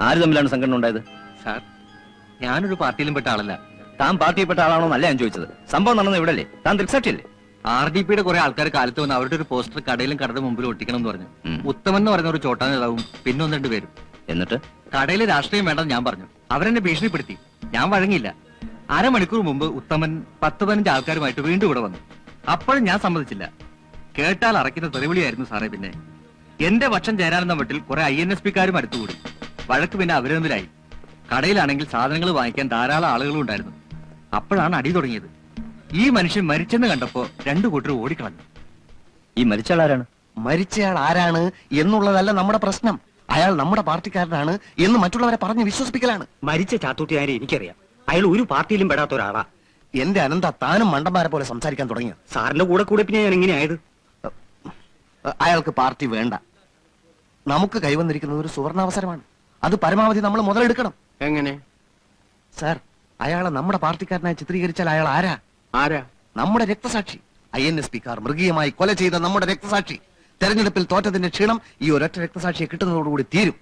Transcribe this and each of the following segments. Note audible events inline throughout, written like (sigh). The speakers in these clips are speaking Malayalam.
ആര് തമ്മിലാണ് സംഘടന ഉണ്ടായത്? സാർ ഞാനൊരു പാർട്ടിയിലും പെട്ട ആളല്ല. താൻ പാർട്ടിയിൽപ്പെട്ട ആളാണോ എന്നല്ല ഞാൻ ചോദിച്ചത്. സംഭവം നടന്നത് ഇവിടെയല്ലേ താൻ ദൃക്സാക്ഷിയല്ലേ ആർ ഡി പിയുടെ കുറെ ആൾക്കാർ കാലത്ത് വന്ന് അവരുടെ ഒരു പോസ്റ്റർ കടയിലും കടയുടെ മുമ്പിൽ ഒട്ടിക്കണം എന്ന് പറഞ്ഞു. ഉം. ഉത്തമൻ എന്ന് പറയുന്ന ഒരു ചോട്ടാ നേതാവും പിന്നെ ഒന്ന് രണ്ട് പേരും. എന്നിട്ട്? കടയിലെ രാഷ്ട്രീയം വേണ്ടെന്ന് ഞാൻ പറഞ്ഞു. അവരെന്നെ ഭീഷണിപ്പെടുത്തി. ഞാൻ വഴങ്ങിയില്ല. അരമണിക്കൂർ മുമ്പ് ഉത്തമൻ പത്ത് പതിനഞ്ച് ആൾക്കാരുമായിട്ട് വീണ്ടും ഇവിടെ വന്നു. അപ്പോഴും ഞാൻ സമ്മതിച്ചില്ല. കേട്ടാൽ അറക്കുന്ന തെറിവിളിയായിരുന്നു സാറേ പിന്നെ. എന്റെ പക്ഷം ചേരാനെന്ന മട്ടിൽ കുറെ ഐ എൻ എസ് പിക്കാരും അടുത്തുകൂടി. വഴക്ക് പിന്നെ അവരൊന്നിലായി. കടയിലാണെങ്കിൽ സാധനങ്ങൾ വാങ്ങിക്കാൻ ധാരാളം ആളുകളും ഉണ്ടായിരുന്നു. അപ്പോഴാണ് അടി തുടങ്ങിയത്. ഈ മനുഷ്യൻ മരിച്ചെന്ന് കണ്ടപ്പോ രണ്ടു കൂട്ടർ ഓടിക്കളഞ്ഞു. ഈ മരിച്ചയാൾ ആരാണ്? മരിച്ചയാൾ ആരാണ് എന്നുള്ളതല്ല നമ്മുടെ പ്രശ്നം. അയാൾ നമ്മുടെ പാർട്ടിക്കാരനാണ് എന്ന് മറ്റുള്ളവരെ പറഞ്ഞ് വിശ്വസിപ്പിക്കലാണ്. മരിച്ച ചാത്തൂട്ടിയാരെ എനിക്കറിയാം. അയാൾ ഒരു പാർട്ടിയിലും പെടാത്ത ഒരാളാ. എന്റെ അനന്ത താനും മണ്ടന്മാരെ പോലെ സംസാരിക്കാൻ തുടങ്ങിയ സാറിന്റെ കൂടെ കൂടെ പിന്നെ ഞാൻ എങ്ങനെയായത്? അയാൾക്ക് പാർട്ടി വേണ്ട. നമുക്ക് കൈവന്നിരിക്കുന്നത് ഒരു സുവർണാവസരമാണ്. അത് പരമാവധി നമ്മൾ മുതലെടുക്കണം. എങ്ങനെ? സർ അയാളെ നമ്മുടെ പാർട്ടിക്കാരനായി ചിത്രീകരിച്ചാൽ അയാൾ ആരാ? ആരാ? നമ്മുടെ രക്തസാക്ഷി. ഐ എൻ എസ് പിക്കാർ മൃഗീയമായി കൊല ചെയ്ത നമ്മുടെ രക്തസാക്ഷി. തെരഞ്ഞെടുപ്പിൽ തോറ്റതിന്റെ ക്ഷീണം ഈ ഒരൊറ്റ രക്തസാക്ഷിയെ കിട്ടുന്നതോടുകൂടി തീരും.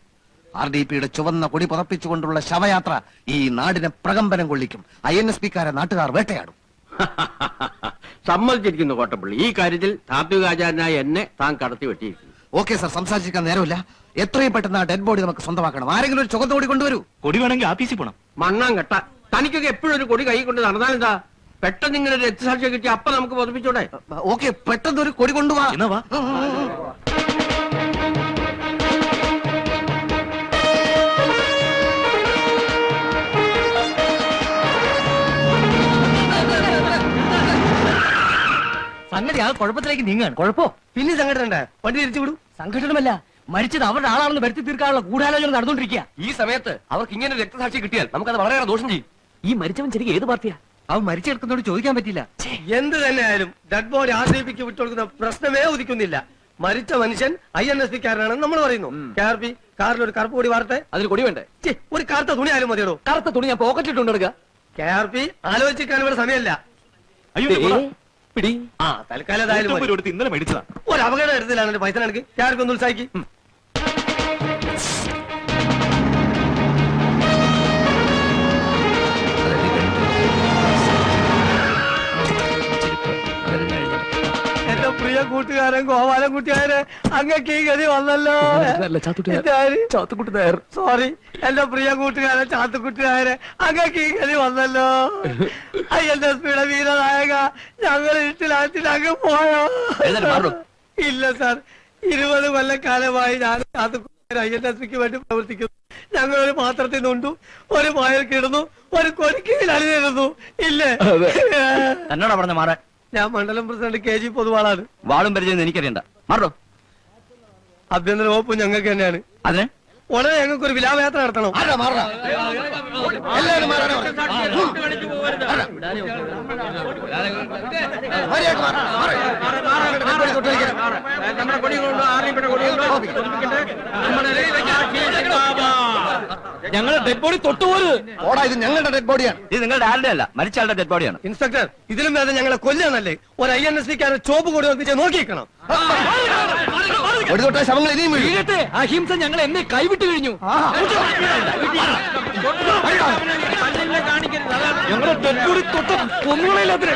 ആർ ഡി പിയുടെ ചുവന്ന കൊടി പുറപ്പിച്ചുകൊണ്ടുള്ള ശവയാത്ര ഈ നാടിനെ പ്രകമ്പനം കൊള്ളിക്കും. ഐ എൻ എസ് പിക്കാരെ നാട്ടുകാർ വേട്ടയാടും. (laughs) സമ്മതിച്ചിരിക്കുന്നു കോട്ടപ്പള്ളി. ഈ കാര്യത്തിൽ താത്വികാചാരനായ എന്നെ താൻ കടത്തി വെട്ടിയിരിക്കുന്നു ഓക്കെ സർ. സംസാരിച്ചിരിക്കാൻ നേരമില്ല. എത്രയും പെട്ടെന്ന് ആ ഡെഡ് ബോഡി നമുക്ക് സ്വന്തമാക്കണം. ആരെങ്കിലും ഒരു ചുവന്ന കൂടി കൊണ്ടുവരൂ. കൊടി വേണമെങ്കിൽ ആഫീസിൽ പോണം. മണ്ണാൻ കെട്ട. തനിക്കൊക്കെ എപ്പോഴും ഒരു കൊടി കൈ കൊണ്ട് നടന്നാലെന്താ പെട്ടെന്ന് ഇങ്ങനെ രക്തസാക്ഷിയെ കിട്ടി അപ്പൊ നമുക്ക് പതിപ്പിച്ചോടെ ഓക്കെ പെട്ടെന്ന് ഒരു കൊടി കൊണ്ടുപോവാ എന്നാ വാ. സംഗതി ആ കുഴപ്പത്തിലേക്ക് നീങ്ങാണ് കുഴപ്പോ? പിന്നെ സംഘടന വണ്ടി തിരിച്ചു വിടും. സംഘടനമല്ല. മരിച്ചത് അവരുടെ ആളാണെന്ന് വരുത്തി തീർക്കാനുള്ള കൂടാലോചന നടന്നുകൊണ്ടിരിക്കുക ഈ സമയത്ത് അവർക്ക് ഇങ്ങനെ രക്തസാക്ഷി കിട്ടിയാൽ നമുക്കത് വളരെയേറെ ദോഷം ചെയ്യും. ഈ മരിച്ചവൻ ശരിക്കും ഏത് പാർട്ടിയാ? അവൻ മരിച്ചെടുക്കുന്നതോട് ചോദിക്കാൻ പറ്റില്ല എന്ത് തന്നെ ആയാലും ഡെഡ് ബോഡി ആർ ഡി പിക്ക് വിട്ടുകൊടുക്കുന്ന പ്രശ്നമേ ഉദിക്കുന്നില്ല. മരിച്ച മനുഷ്യൻ ഐ എൻ എസ് പിക്കാരനാണെന്ന് നമ്മൾ പറയുന്നു. കെ ആർ പി കാറിൽ ഒരു കറുപ്പ് കൂടി വാർത്തെ. അതിൽ കൊടി വേണ്ടേ? ഒരു കറുത്ത തുണി ആയാലും മതിയോ കറുത്ത തുണി ഞാൻ പോക്കറ്റിട്ടുണ്ടെടുക്കുക കെ ആർ പി ആലോചിക്കാൻ ഇവിടെ സമയമല്ല. പിടി. ആ തൽക്കാലം. ഇന്നലെ മേടിച്ചതാ. ഒരു അപകടം എടുത്തില്ല പൈസ നടക്ക് കെ ആർ പി ഒന്ന് ഉത്സാഹിക്ക്. പ്രിയ കൂട്ടുകാരൻ ഗോപാലൻ കുട്ടിയാരെ അങ്ങക്ക് ഈ ഗതി വന്നല്ലോ. സോറി എന്റെ പ്രിയ കൂട്ടുകാരൻ ചാത്തുക്കുട്ടിയാരെ അങ്ങക്ക് ഈ ഗതി വന്നല്ലോ. അയ്യന്റെ സ്പീഡ വീരനായക ഞങ്ങൾ ഇട്ടിലാറ്റിൽ അങ്ങ് പോയോ. ഇല്ല സാർ. ഇരുപത് കൊല്ലക്കാലമായി ഞാൻ ചാത്തുക്കുട്ടിയാർ ഐ എൻ എസ് പിക്ക് വേണ്ടി പ്രവർത്തിക്കുന്നു. ഞങ്ങൾ ഒരു പാത്രത്തിൽ നിന്നുണ്ടു ഒരു പായൽ കിടന്നു ഒരു കൊടുക്കിയിൽ അണിനിരുന്നു. ഇല്ലേ? തന്നോടാ പറഞ്ഞ മാറാൻ. ഞാൻ മണ്ഡലം പ്രസിഡന്റ് കെ ജി പൊതുവാളാണ് വാളും പരിചയം എനിക്കറിയണ്ട മാറോ ആഭ്യന്തര വകുപ്പ് ഞങ്ങൾക്ക് തന്നെയാണ് അതിന് ഉടനെ ഞങ്ങൾക്ക് ഒരു വിലാപയാത്ര നടത്തണം കൊടി കൊണ്ട് കൊടി കൊണ്ട്. നമ്മുടെ രക്തസാക്ഷി ഞങ്ങളെ ഡെഡ് ബോഡി തൊട്ടുപോലും ഓടാ ഇത് ഞങ്ങളുടെ ഡെഡ് ബോഡിയാണ് ഇത് നിങ്ങളുടെ ആരുടെ അല്ല മരിച്ചയാളുടെ ഡെഡ് ബോഡിയാണ് ഇൻസ്പെക്ടർ ഇതിലും വേദന ഞങ്ങളെ കൊല്ലാന്നല്ലേ ഒരു ഐ എൻ എസ് സിക്കാരെ ചോപ്പ് കൂടി ഒന്നിച്ച് നോക്കിയേക്കണം. ശവങ്ങൾ ഇനിയും അഹിംസ ഞങ്ങൾ എന്നെ കൈവിട്ട് കഴിഞ്ഞു. ഞങ്ങളുടെ ഡെഡ് ബോഡി തൊട്ട് കൊന്നുകളയില്ലാത്തിന്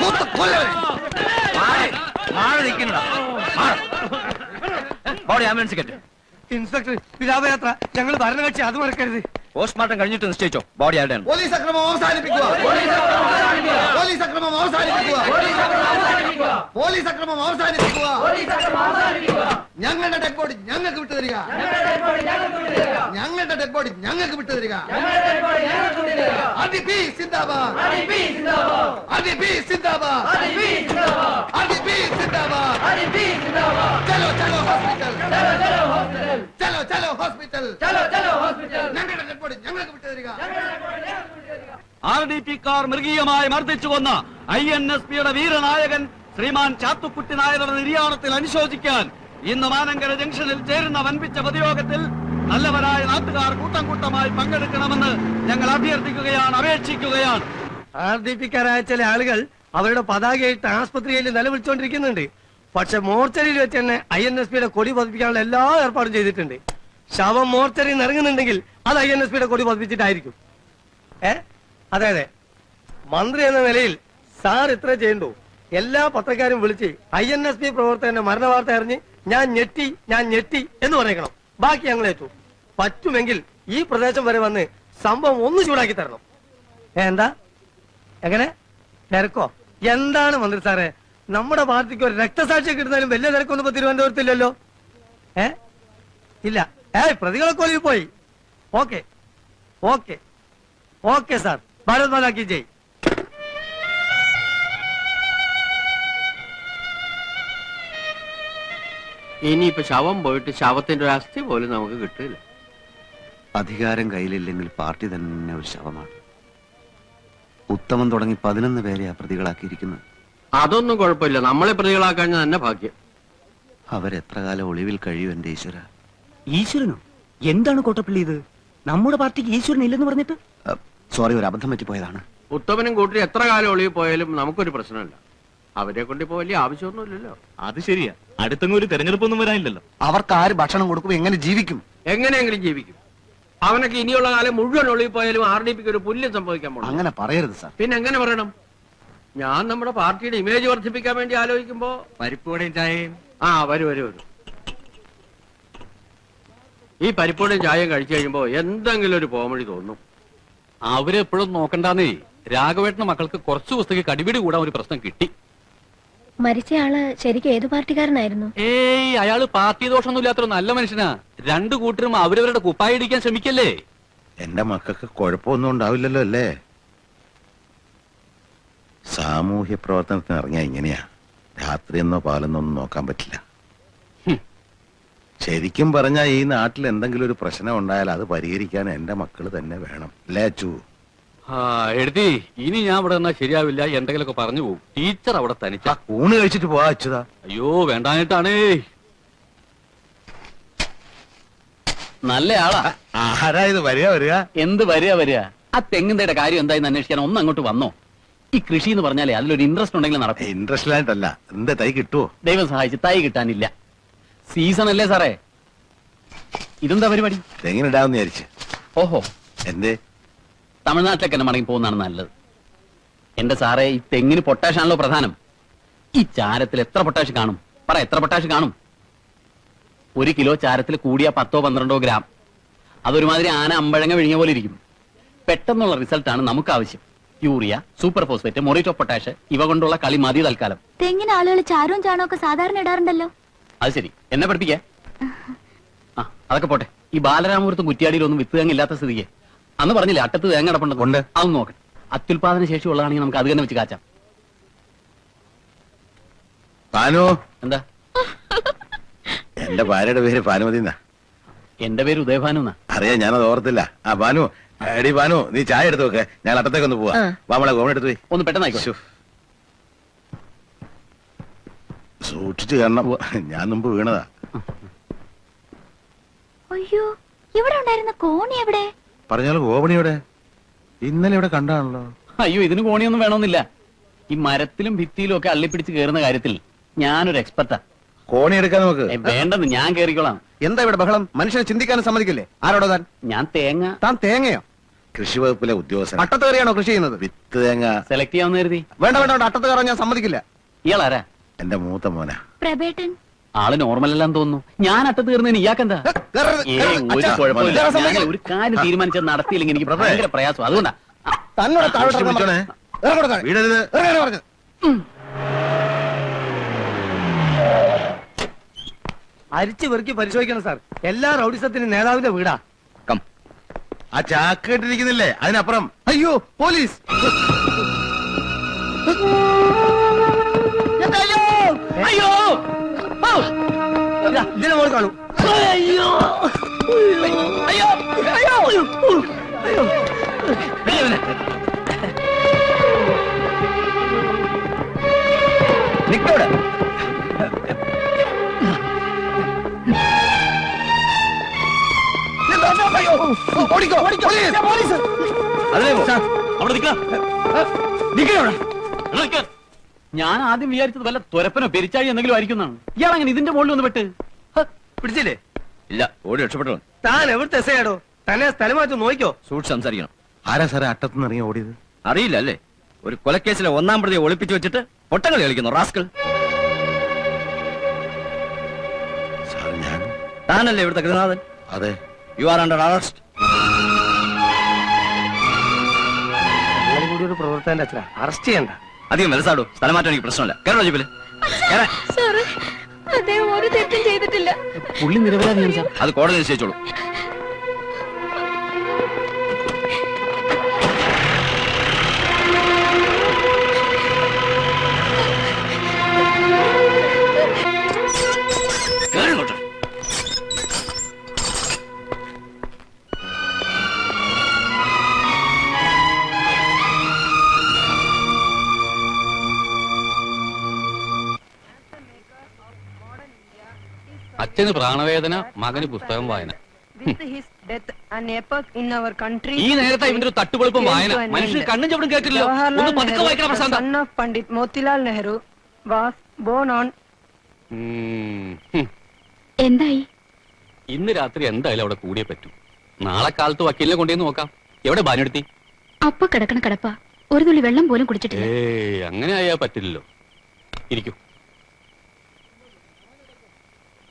മൂത്ത് കൊല്ലവരെ. മാറി നിൽക്കണ്ട. ബോഡി ആംബുലൻസ് കെട്ട് ഇൻസ്പെക്ടർ വിലാപയാത്ര ഞങ്ങൾ ഭരണകക്ഷി അത് മറക്കരുത്. പോസ്റ്റ്മോർട്ടം കഴിഞ്ഞിട്ട് നിശ്ചയിച്ചോ? ബോഡി ആരുടെയാണ് പോലീസ് അക്രമം അവസാനിപ്പിക്കുക. പോലീസ് അക്രമം അവസാനിപ്പിക്കുക. പോലീസ് അക്രമം അവസാനിപ്പിക്കുക. ഞങ്ങളുടെ ഡെഡ് ബോഡി ഞങ്ങൾക്ക് വിട്ടു തരിക. ഞങ്ങളുടെ ഡെഡ് ബോഡി ഞങ്ങൾക്ക് വിട്ടു തരിക. അടിപി സിന്ദാബാദ്. അടിപി സിന്ദാബാദ്. അടിപി സിന്ദാബാദ്. ചലോ ചലോ ഹോസ്പിറ്റൽ. ചലോ ചലോ ഹോസ്പിറ്റൽ. ഞങ്ങളുടെ ഹോസ്പിറ്റൽ. തരിക ആർ ഡി പി കാർ മൃഗീയമായി മർദ്ദിച്ചു കൊന്ന ഐ എൻ എസ് പിയുടെ വീരനായകൻ ശ്രീമാൻ ചാത്തുക്കുട്ടി നായരുടെ നിര്യാണത്തിൽ അനുശോചിക്കാൻ ഇന്ന് മാനങ്കര ജംഗ്ഷനിൽ ചേരുന്ന വൻപിച്ച പൊതുയോഗത്തിൽ നല്ലവരായ നാട്ടുകാർ കൂട്ടം കൂട്ടമായി പങ്കെടുക്കണമെന്ന് ഞങ്ങൾ അഭ്യർത്ഥിക്കുകയാണ് അപേക്ഷിക്കുകയാണ്. ആർ ഡി പിക്കാരായ ചില ആളുകൾ അവരുടെ പതാകയിട്ട് ആസ്പത്രിയിൽ നിലവിളിച്ചുകൊണ്ടിരിക്കുന്നുണ്ട് പക്ഷെ മോർച്ചറിയിൽ വെച്ച് തന്നെ ഐ എൻ എസ് പിയുടെ കൊടി പതിപ്പിക്കാനുള്ള എല്ലാ ഏർപ്പാടും ചെയ്തിട്ടുണ്ട്. ശവം മോർച്ചറിയിൽ നിന്ന് ഇറങ്ങുന്നുണ്ടെങ്കിൽ അത് ഐ എൻ എസ് പിയുടെ കൊടി പതിപ്പിച്ചിട്ടായിരിക്കും. ഏ? അതെ അതെ. മന്ത്രി എന്ന നിലയിൽ സാർ ഇത്ര ചെയ്യണ്ടു. എല്ലാ പത്രക്കാരും വിളിച്ച് ഐ എൻ എസ് പി പ്രവർത്തകന്റെ മരണ വാർത്ത അറിഞ്ഞ് ഞാൻ ഞെട്ടി ഞാൻ ഞെട്ടി എന്ന് പറയണം. ബാക്കി ഞങ്ങൾ ഏറ്റു. പറ്റുമെങ്കിൽ ഈ പ്രദേശം വരെ വന്ന് സംഭവം ഒന്ന് ചൂടാക്കി തരണം. എന്താ? എങ്ങനെ? തിരക്കോ? എന്താണ് മന്ത്രി സാറേ? നമ്മുടെ പാർട്ടിക്ക് ഒരു രക്തസാക്ഷി കിട്ടുന്നതിലും വലിയ തിരക്കൊന്നും ഇപ്പൊ തിരുവനന്തപുരത്തില്ലല്ലോ. ഏ? ഇല്ല. ഏ പ്രതികളൊക്കെ ഒളിവിൽ പോയി. Okay. Okay. Okay sir. Bharat Mata കി ജയ്. ഇനിയിപ്പോ ശവം പോയിട്ട് ശവത്തിന്റെ ഒരു അസ്ഥി പോലും നമുക്ക് കിട്ടില്ല അധികാരം കയ്യിലില്ലെങ്കിൽ പാർട്ടി തന്നെ ഒരു ശവമാണ്. ഉത്തമൻ തുടങ്ങി പതിനൊന്ന് പേരെ പ്രതികളാക്കിയിരിക്കുന്നു പ്രതികളാക്കിയിരിക്കുന്നത്. അതൊന്നും കുഴപ്പമില്ല. നമ്മളെ പ്രതികളാക്കാൻ തന്നെ ഭാഗ്യം. അവരെത്ര കാലം ഒളിവിൽ കഴിയും എന്റെ ഈശ്വര? ഈശ്വരനോ? എന്താണ് കോട്ടപ്പള്ളി ഇത്? നമ്മുടെ പാർട്ടിക്ക് ഈശ്വരൻ ഇല്ലെന്ന് പറഞ്ഞിട്ട്? സോറി ഒരു അബദ്ധം പറ്റിപ്പോയതാണ്. ഉത്തമനും കൂട്ടി എത്ര കാലം ഒളിവിൽ പോയാലും നമുക്കൊരു പ്രശ്നമില്ല. അവരെ കൊണ്ട് ഇപ്പോ വലിയ ആവശ്യമൊന്നുമില്ലല്ലോ. അത് ശരിയാ. അടുത്തെങ്കിലും ഒരു തെരഞ്ഞെടുപ്പൊന്നും വരാനില്ലല്ലോ. അവർക്ക് ആര് ഭക്ഷണം കൊടുക്കും എങ്ങനെ ജീവിക്കും? എങ്ങനെയെങ്കിലും ജീവിക്കും. അവനൊക്കെ ഇനിയുള്ള കാലം മുഴുവൻ ഒളിവിൽ പോയാലും ആർ ഡി പിക്ക് ഒരു പുല്യം സംഭവിക്കാൻ പോകും. അങ്ങനെ പറയരുത് സാർ. പിന്നെ എങ്ങനെ പറയണം? ഞാൻ നമ്മുടെ പാർട്ടിയുടെ ഇമേജ് വർദ്ധിപ്പിക്കാൻ വേണ്ടി ആലോചിക്കുമ്പോ പരിപ്പോടെയും ചായയും. ആ വരും വരും വരൂ. ഈ പരിപ്പോടും ചായയും കഴിച്ചു കഴിയുമ്പോ എന്തെങ്കിലും ഒരു പോമഴി തോന്നും. അവരെപ്പോഴും നോക്കണ്ടെന്നേ. രാഘവേട്ടന് മക്കൾക്ക് കുറച്ചു ദിവസത്തേക്ക് കടിപിടി കൂടാൻ ഒരു പ്രശ്നം കിട്ടി. മരിച്ചയാൾ ശരിക്കും ഏത് പാർട്ടിക്കാരനായിരുന്നു? ഏയ് അയാൾ പാർട്ടി ദോഷമൊന്നും ഇല്ലാത്തൊരു നല്ല മനുഷ്യനാ. രണ്ടു കൂട്ടരും അവരവരുടെ കുപ്പായി ഇടിക്കാൻ ശ്രമിക്കല്ലേ? എന്റെ മക്കൾക്ക് കുഴപ്പമൊന്നും ഉണ്ടാവില്ലല്ലോ അല്ലേ? സാമൂഹ്യ പ്രവർത്തനത്തിന് ഇറങ്ങിയ ഇങ്ങനെയാ. രാത്രിയെന്നോ പാലെന്നോ ഒന്നും നോക്കാൻ പറ്റില്ല. ശരിക്കും പറഞ്ഞാൽ ഈ നാട്ടിൽ എന്തെങ്കിലും ഒരു പ്രശ്നം ഉണ്ടായാൽ അത് പരിഹരിക്കാൻ എന്റെ മക്കൾ തന്നെ വേണം. അല്ലേ അച്ചു? ആ എഴുതി. ഇനി ഞാൻ ഇവിടെ നിന്നാ ശരിയാവില്ല. എന്തെങ്കിലുമൊക്കെ പറഞ്ഞു പോകും ടീച്ചർ അവിടെ തനിച്ച. ഊണ് കഴിച്ചിട്ട് പോവാ അച്ചുതാ. അയ്യോ വേണ്ടാനായിട്ടാണേ നല്ല ആളാ ആരാ ഇത്? വരിക വരിക. എന്ത് വരിക വരിക? ആ തെങ്ങിന്തയുടെ കാര്യം എന്തായെന്ന് അന്വേഷിക്കാൻ ഒന്ന് അങ്ങോട്ട് വന്നോ. ഈ കൃഷി എന്ന് പറഞ്ഞാലേ അതിലൊരു ഇൻട്രസ്റ്റ് ഉണ്ടെങ്കിൽ നടക്കും. ഇൻട്രസ്റ്റ് ആയിട്ടല്ല എന്താ തൈ കിട്ടുവോ? ദൈവം സഹായിച്ച് തൈ കിട്ടാനില്ല. സീസൺ അല്ലേ സാറേ? ഇതെന്താ പരിപാടി? തെങ്ങിനിടാന്ന് വിചാരിച്ചു. ഓഹോ. എന്തേ? തമിഴ്നാട്ടിലേക്ക് തന്നെ മടങ്ങി പോകുന്നതാണ് നല്ലത്. എന്റെ സാറേ ഈ തെങ്ങിന് പൊട്ടാഷ് ആണല്ലോ പ്രധാനം. ഈ ചാരത്തിൽ എത്ര പൊട്ടാഷ് കാണും? പറ എത്ര പൊട്ടാഷ് കാണും? ഒരു കിലോ ചാരത്തിൽ കൂടിയ പത്തോ പന്ത്രണ്ടോ ഗ്രാം. അതൊരുമാതിരി ആന അമ്പഴങ്ങ വിഴിഞ്ഞ പോലെ ഇരിക്കും. പെട്ടെന്നുള്ള റിസൾട്ടാണ് നമുക്ക് ആവശ്യം urea super phosphate muriate potash ഇവ കൊണ്ടുള്ള കളി മതി തൽക്കാലം. തെങ്ങിന് ആളുകൾ ചാരവും ചാണോ ഒക്കെ സാധാരണ ഇടാറുണ്ടല്ലോ. അത് ശരി. എന്നെ പഠിപ്പിക്കേ? ആ അതൊക്കെ പോട്ടെ. ഈ ബാലരാമപുരത്തും കുറ്റിയാടിയിലൊന്നും വിത്ത് തേങ്ങ ഇല്ലാത്ത സ്ഥിതിക്ക്. അന്ന് പറഞ്ഞില്ലേ അട്ടത്ത് തേങ്ങ അടപ്പുണ്ട് അടപ്പുണ്ട് അതൊന്നും നോക്കട്ടെ അത്യുൽപാദന ശേഷി ഉള്ളതാണെങ്കിൽ നമുക്ക് അത് തന്നെ വെച്ച് കാച്ചാം. പാനു? എന്താ? എന്റെ ഭാര്യയുടെ പേര് പാനുമതി എന്നാ എന്റെ പേര് ഉദയഭാനു എന്നാ അറിയാ ഞാനത് ഓർത്തില്ല. ആ ഭാനു എടി ഭാനു നീ ചായ എടുത്തു വെക്ക്. ഞാൻ അട്ടത്തേക്കൊന്ന് പോവാ. വാമളെ ഗോവൺ എടുത്തു പോയി. ഒന്ന് പെട്ടെന്നായിക്കോ. സൂക്ഷിച്ചു കാരണം ഞാൻ മുമ്പ് വീണതാ. അയ്യോ ഇവിടെ ഉണ്ടായിരുന്ന കോണി എവിടെ? പറഞ്ഞാൽ എവിടെ? ഇന്നലെ ഇവിടെ കണ്ടാണല്ലോ. അയ്യോ ഇതിന് കോണിയൊന്നും വേണമെന്നില്ല. ഈ മരത്തിലും ഭിത്തിയിലും ഒക്കെ അള്ളിപ്പിടിച്ച് കയറുന്ന കാര്യത്തിൽ ഞാനൊരു എക്സ്പെർട്ടാ കോണി എടുക്കാൻ നമുക്ക്? വേണ്ടെന്ന് ഞാൻ കയറിക്കോളാം. എന്താ ഇവിടെ ബഹളം? മനുഷ്യനെ ചിന്തിക്കാനും സമ്മതിക്കില്ലേ? ആരോടോ താൻ? ഞാൻ തേങ്ങ. താൻ തേങ്ങയോ? കൃഷി വകുപ്പിലെ ഉദ്യോഗസ്ഥൻ. അട്ടത്ത് കയറിയാണോ കൃഷി ചെയ്യുന്നത്? വിത്ത് തേങ്ങ. സെലക്ട് ചെയ്യാമെന്ന് കരുതി. വേണ്ട വേണ്ട വേണ്ട. അട്ടത്ത് കയറാൻ ഞാൻ സമ്മതിക്കില്ല. ഇയാളാരാ? എന്റെ മൂത്ത മോനാ. പ്രബേട്ടൻ ആൾ നോർമൽ അല്ലാന്ന് തോന്നുന്നു. ഞാൻ അറ്റത്ത് തീർന്നതിന് ഇയാക്കെന്താ. ഒരു കുഴപ്പമില്ല. ഞാൻ കാര്യം തീരുമാനിച്ചത് നടത്തിയില്ലെങ്കിൽ എനിക്ക് ഭയങ്കര പ്രയാസം. അതുകൊണ്ടാ. തന്നോട് താഴോട്ട് സൂക്ഷിച്ച് പറഞ്ഞു. അരിച്ചു വെറുക്കി പരിശോധിക്കണം സാർ. എല്ലാ റൗഡിസത്തിനും നേതാവിന്റെ വീടാ. ആ ചാക്ക് കെട്ടിരിക്കുന്നില്ലേ അതിനപ്പുറം. അയ്യോ പോലീസ്. അയ്യോ! ഇതാ, ഇതിനെ മോൾ കാണൂ. അയ്യോ! അയ്യോ! അയ്യോ! അയ്യോ! നിക്കവിടെ ഓടിക്കോ ഓടിക്കോ. പോലീസ്. അതിലേ അവിടെ നിൽക്കാം. നിക്കണവിടെ ഞാൻ ആദ്യം വിചാരിച്ചത് വല്ല തുരപ്പനോ പെരിച്ചാഴി എന്തെങ്കിലും ആയിരിക്കുന്നതാണ് ഇയാൾ അങ്ങനെ ഇതിന്റെ മുകളിൽ ഒന്ന് പെട്ട് പിടിച്ചില്ലേ? ഇല്ല ഓടി രക്ഷപ്പെട്ടു. താൻ എവിടുത്തെ എസയാടോ തന്നെ സ്ഥലം മാറ്റി നോക്കിക്കോ സൂക്ഷിച്ച് സംസാരിക്കണം. ആരാ സാറേ അട്ടത്തുനിന്ന് ഇറങ്ങി ഓടിയത്? അറിയില്ല അല്ലേ? ഒരു കൊലക്കേസിലെ ഒന്നാം പ്രതിയെ ഒളിപ്പിച്ചു വെച്ചിട്ട് പൊട്ടങ്ങളി കളിക്കുന്നു റാസ്കൾ സാർ ഞാൻ? താനല്ലേ ഇവിടുത്തെ ഗൃഹനാഥൻ? അതെ. യു ആർ അണ്ടർ അറസ്റ്റ് പ്രവർത്തകന്റെ അച്ഛന. അറസ്റ്റ് ചെയ്യണ്ട. അധികം വലസാടു സ്ഥലം മാറ്റാൻ എനിക്ക് പ്രശ്നമില്ല. കേരള ജീപ്പിൽ കേറാൻ. സാറ് അദ്ദേഹം ഒരു തെറ്റും ചെയ്തിട്ടില്ല. പുള്ളി നിരപരാധിയാണ് സാർ അത് കോടതി നിശ്ചയിച്ചോളൂ. അച്ഛന് പ്രാണവേദന മകന് പുസ്തകം വായന. ഈ നേരത്തെ ഇവന്റെ ഒരു തട്ടുപൊളിപ്പം വായന. End. കണ്ണും ചവിടും കേട്ടില്ലോ ഒന്ന് പതുക്കെ വായിക്കണം പ്രശാന്ത. was born on ഉം, ഹും. എന്തായി? ഇന്ന് രാത്രി എന്തായാലും അവിടെ കൂടിയേ പറ്റൂ. നാളെ കാലത്ത് വക്കീലിനെ കൊണ്ടുവന്ന് നോക്കാം. എവിടെ ബാനെടുത്തി അപ്പൊ കിടക്കണ കിടപ്പ. ഒരു തുള്ളി വെള്ളം പോലും കുടിച്ചിട്ടില്ല. അങ്ങനെ ആയാ പറ്റില്ലല്ലോ. ഇരിക്കൂ.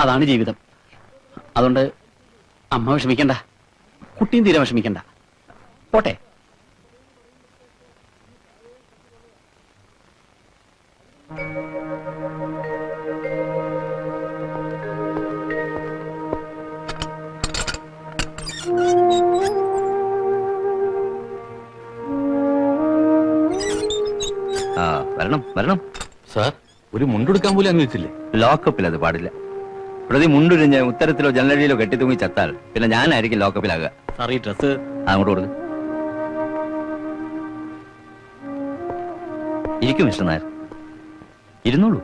അതാണ് ജീവിതം. അതുകൊണ്ട് അമ്മ വിഷമിക്കണ്ട. കുട്ടിയും തീരെ വിഷമിക്കണ്ട. പോട്ടെ. ആ വരണം വരണം. സാർ ഒരു മുണ്ടെടുക്കാൻ പോലും അനുവദിച്ചില്ലേ ലോക്കപ്പിൽ അത് പാടില്ല. പ്രതി മുണ്ടുരിഞ്ഞ് ഉത്തരത്തിലോ ജനലഴിയിലോ കെട്ടിത്തൂങ്ങി ചത്താൽ പിന്നെ ഞാനായിരിക്കും ലോക്കപ്പിലാകുക. സാർ ഈ ഡ്രസ് അങ്ങോട്ട് കൊടുക്കും. ഇരിക്കും മിസ്റ്റർ നായർ. ഇരുന്നോളൂ.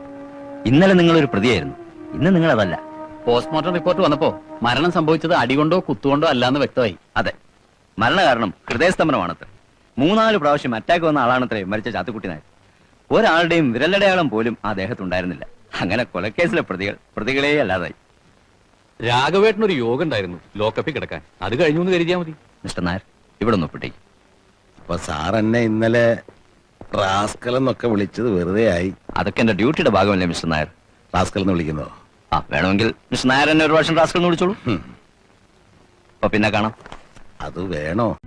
ഇന്നലെ നിങ്ങളൊരു പ്രതിയായിരുന്നു. ഇന്ന് നിങ്ങൾ അതല്ല പോസ്റ്റ്മോർട്ടം റിപ്പോർട്ട് വന്നപ്പോ മരണം സംഭവിച്ചത് അടികൊണ്ടോ കുത്തുകൊണ്ടോ അല്ലാന്ന് വ്യക്തമായി. അതെ. മരണകാരണം ഹൃദയസ്തംഭനമാണത്രേ. മൂന്നാൽ പ്രാവശ്യം അറ്റാക്ക് വന്ന ആളാണത്രേ മരിച്ച ചാത്തുക്കുട്ടി നായർ. ഒരാളുടെയും വിരലടയാളം പോലും ആ ദേഹത്തുണ്ടായിരുന്നില്ല. അങ്ങനെ കൊലക്കേസിലെ പ്രതികൾ പ്രതികളെ അല്ലാതായി. രാഘവേട്ടനൊരു യോഗം ഉണ്ടായിരുന്നു ലോക്കപ്പിൽ കിടക്കാൻ. അത് കഴിഞ്ഞു എന്ന് കരുതിയാ മതി. മിസ്റ്റർ നായർ ഇവിടെ ഒന്ന് ഒപ്പിട്ടേക്ക്. അപ്പൊ സാർ എന്നെ ഇന്നലെ റാസ്കൽ എന്നൊക്കെ വിളിച്ചത് വെറുതെ ആയി. അതൊക്കെ എന്റെ ഡ്യൂട്ടിയുടെ ഭാഗമല്ലേ മിസ്റ്റർ നായർ? റാസ്കൽ എന്ന് വിളിക്കുന്നോ? ആ വേണമെങ്കിൽ മിസ്റ്റർ നായർ എന്നെ ഒരു വർഷം റാസ്കൽ എന്ന് വിളിച്ചോളൂ. അപ്പൊ പിന്നെ കാണാം. അത് വേണോ?